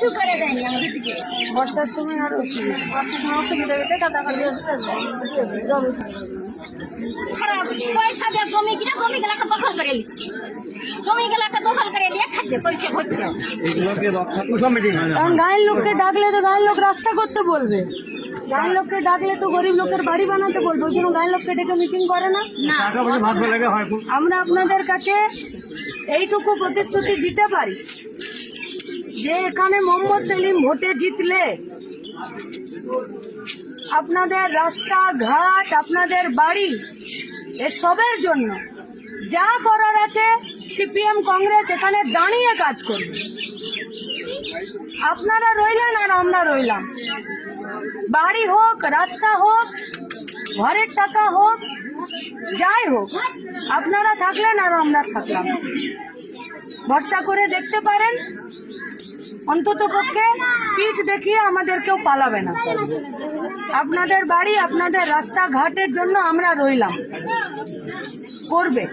কিছু করে দেয়নি আমাদের দিকে। বর্ষার সময় আর অসুবিধা। বর্ষার সময় অসুবিধা হতে কাটাকাটি খারাপ পয়সা দিয়ে জমি কিনা জমি গেলাকে দখল করে নিচ্ছে। জমি গেলাকে দখল করে নিয়ে খাচ্ছে পয়সা হচ্ছে এগুলোকে রক্ষা কমিটি কারণ গায়ের লোককে ডাকলে তো গায়ের লোক রাস্তা করতে বলবে। গায়ের লোককে ডাকলে তো গরিব লোকের বাড়ি বানাতে বলবে। ওই জন্য গায়ের লোককে ডেকে মিটিং করে না। হয় আমরা আপনাদের কাছে এইটুকু প্রতিশ্রুতি দিতে পারি। যে এখানে মোহাম্মদ সেলিম ভোটে জিতলে আপনাদের রাস্তা ঘাট আপনাদের বাড়ি, এসবের জন্য যা করার আছে সিপিএম কংগ্রেস এখানে দাঁড়িয়ে কাজ করবে। আপনারা রইলেন আর আমরা রইলাম। বাড়ি হোক, রাস্তা হোক, ঘরের টাকা হোক, যাই হোক, আপনারা থাকলেন আর আমরা থাকলাম। ভরসা করে দেখতে পারেন। অন্তত পক্ষে পিঠ দেখিয়ে আমাদের কেউ পালাবে না। আপনাদের বাড়ি, আপনাদের রাস্তা ঘাটের জন্য আমরা রইলাম। করবে।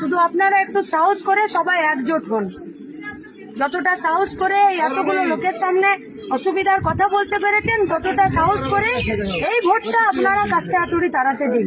শুধু আপনারা একটু সাহস করে সবাই একজোট হন। যতটা সাহস করে এতগুলো লোকের সামনে অসুবিধার কথা বলতে পেরেছেন, ততটা সাহস করে এই ভোটটা আপনারা কাস্তে হাতুড়ি তাড়াতে দিন।